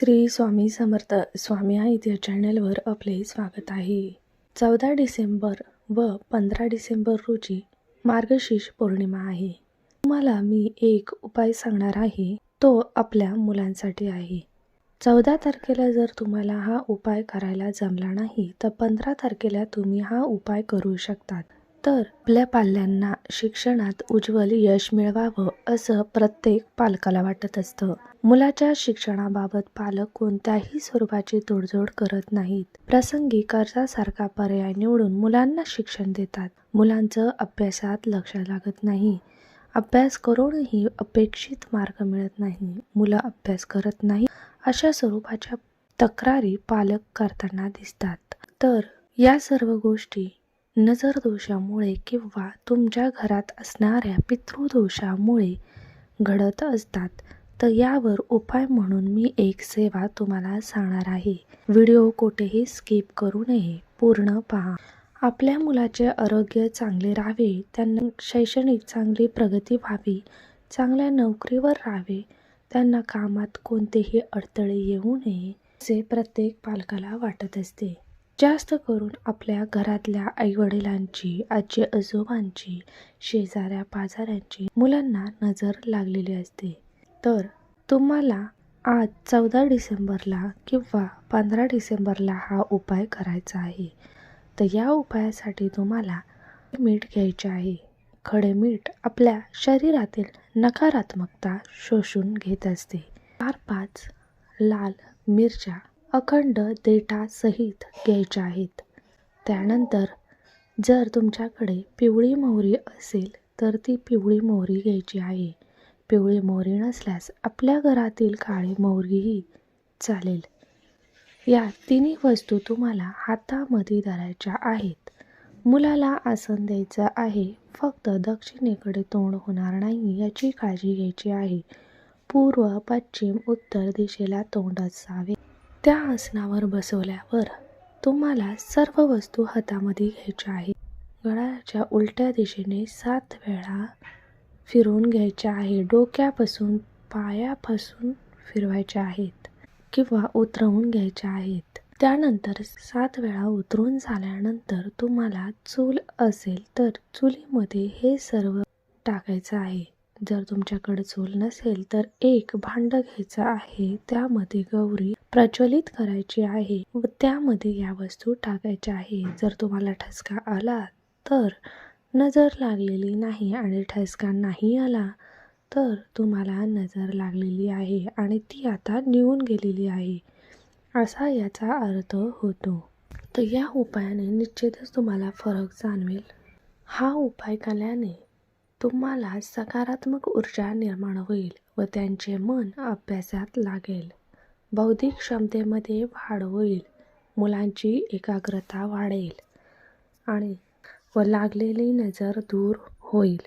श्री स्वामी समर्थ स्वामी आहेत या चॅनलवर आपले स्वागत आहे. चौदा डिसेंबर व पंधरा डिसेंबर रोजी मार्गशीर्ष पौर्णिमा आहे. तुम्हाला मी एक उपाय सांगणार आहे. तो आपल्या मुलांसाठी आहे. चौदा तारखेला जर तुम्हाला हा उपाय करायला जमला नाही तर पंधरा तारखेला तुम्ही हा उपाय करू शकतात. तर आपल्या पाल्यांना शिक्षणात उज्ज्वल यश मिळवावं असं प्रत्येक पालकाला वाटत असतं. मुलाच्या शिक्षणाबाबत पालक कोणत्याही स्वरूपाची तोडजोड करत नाहीत. प्रसंगी कर्जासारखा पर्याय निवडून मुलांना शिक्षण देतात. मुलांचं अभ्यासात लक्ष लागत नाही. अभ्यास करूनही अपेक्षित मार्ग मिळत नाही. मुलं अभ्यास करत नाही अशा स्वरूपाच्या तक्रारी पालक करताना दिसतात. तर या सर्व गोष्टी नजर दोषामुळे किंवा तुमच्या घरात असणाऱ्या पितृदोषामुळे घडत असतात. तर यावर उपाय म्हणून मी एक सेवा तुम्हाला सांगणार आहे. व्हिडिओ कुठेही स्किप करू नये. पूर्ण पहा. आपल्या मुलाचे आरोग्य चांगले राहावे त्यांना शैक्षणिक चांगली प्रगती व्हावी चांगल्या नोकरीवर राहावे त्यांना कामात कोणतेही अडथळे येऊ नये असे प्रत्येक पालकाला वाटत असते. जास्त करून आपल्या घरातल्या आईवडिलांची आजी आजोबांची शेजाऱ्या पाजाऱ्यांची मुलांना नजर लागलेली असते. तर तुम्हाला आज चौदा डिसेंबरला किंवा पंधरा डिसेंबरला हा उपाय करायचा आहे. तर या उपायासाठी तुम्हाला मीठ घ्यायचे आहे. खडे मीठ आपल्या शरीरातील नकारात्मकता शोषून घेत असते. चार पाच लाल मिरच्या अखंड देठासहित घ्यायच्या आहेत. त्यानंतर जर तुमच्याकडे पिवळी मोहरी असेल तर ती पिवळी मोहरी घ्यायची आहे. पिवळी मोहरी नसल्यास आपल्या घरातील काळी मोहरीही चालेल. या तिन्ही वस्तू तुम्हाला हातामध्ये धरायच्या आहेत. मुलाला आसन द्यायचं आहे. फक्त दक्षिणेकडे तोंड होणार नाही याची काळजी घ्यायची आहे. पूर्व पश्चिम उत्तर दिशेला तोंड असावे. त्या आसनावर बसवल्यावर तुम्हाला सर्व वस्तू हातामध्ये घ्यायच्या आहेत. गळाच्या उलट्या दिशेने सात वेळा फिरवून घ्यायच्या आहे. डोक्यापासून पायापासून फिरवायच्या आहेत किंवा उतरवून घ्यायच्या आहेत. त्यानंतर सात वेळा उतरून झाल्यानंतर तुम्हाला चूल असेल तर चुलीमध्ये हे सर्व टाकायचं आहे. जर तुमच्याकडे चूल नसेल तर एक भांड घ्यायचं आहे. त्यामध्ये गौरी प्रज्वलित करायची आहे व त्यामध्ये या वस्तू टाकायच्या आहे जर तुम्हाला ठसका आला तर नजर लागलेली नाही आणि ठसका नाही आला तर तुम्हाला नजर लागलेली आहे आणि ती आता निघून गेलेली आहे असा याचा अर्थ होतो. तर या उपायाने निश्चितच तुम्हाला फरक जाणवेल. हा उपाय केल्याने तुम्हाला सकारात्मक ऊर्जा निर्माण होईल व त्यांचे मन अभ्यासात लागेल. बौद्धिक क्षमतेमध्ये वाढ होईल मुलांची एकाग्रता वाढेल आणि व लागलेली नजर दूर होईल.